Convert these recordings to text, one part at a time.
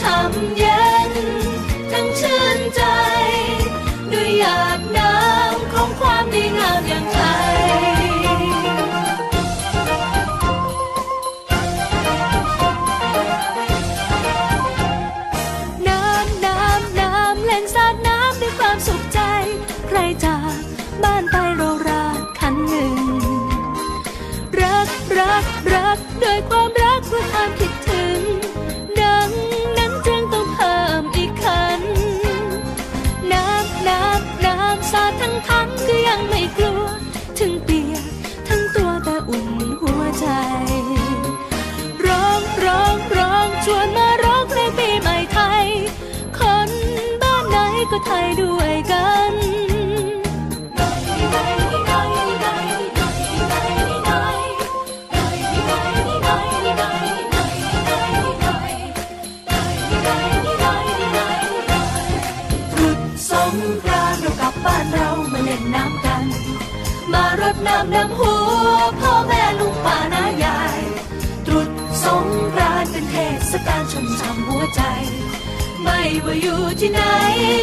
ช่ำเย็น ทั้งชื่นใจ ด้วยหยาดน้ำของความดีงามอย่างไทยน้ำำสาดทั้งทั้งก็ยังไม่กลัว ถึงเปียกทั้งตัวแต่อุ่นหัวใจ ร้องร้องร้องชวนมาร้องเพลงปีใหม่ไทย คนบ้านไหนก็ไทยด้วยกัน รดน้ำดำหัว พ่อแม่ลุงป้าน้ายาย ตรุษสงกรานตเป็นเทศกาลชุ่มฉ่ำหัวใจ ไม่ว่าอยู่ที่ไหน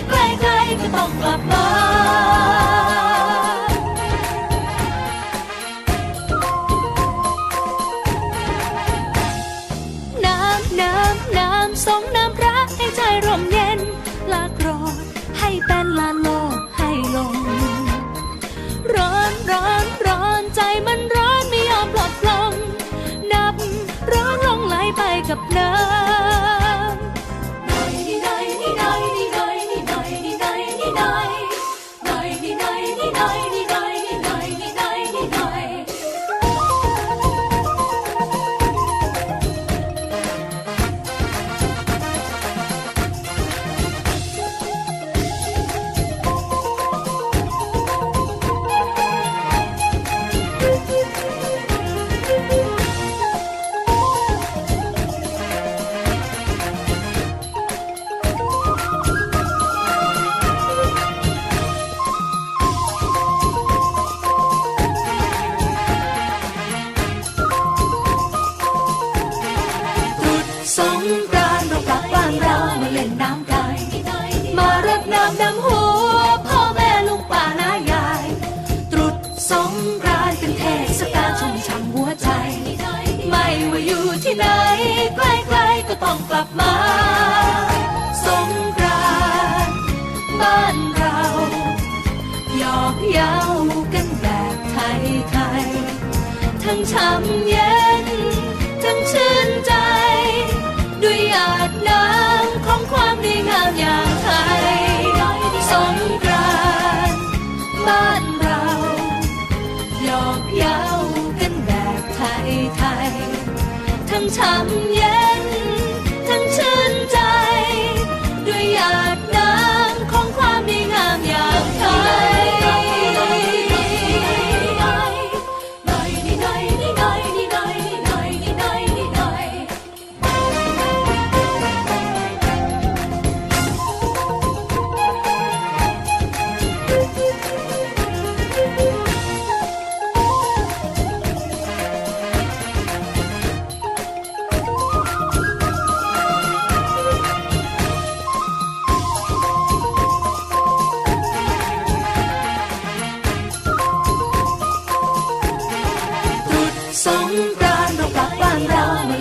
ใกล้ๆก็ต้องกลับบ้านน้ำน้ำน้ำสงน้ำพระให้ใจร่มเย็น ลากรธให้เป็นลาโลก มันร้อนไม่ยอมปลดปลงนับร้อนลงไหลไปกับน้ำ ก็ต้องกลับมาสงกรานบ้านเราหยอกเย้ากันแบบไทยๆทั้งช้ำเย็น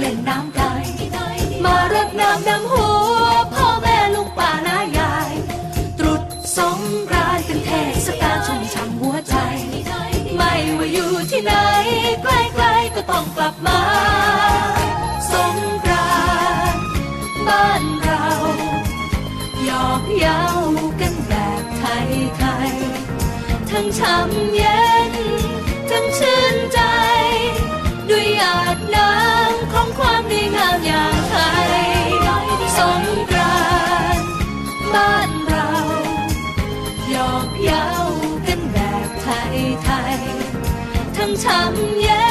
เล่นน้ำกันมารดน้ำดำหัวพ่อแม่ลุงป้านายาย ตรุษสงกรานต์เป็นเทศกาลชุ่มฉ่ำหัวใจ ไม่ว่าอยู่ที่ไหนใกล้ๆก็ต้องกลับมาสงกรานต์บ้านเราหยอกเย้ากันแบบไทยๆทั้งช่ำเย็ หย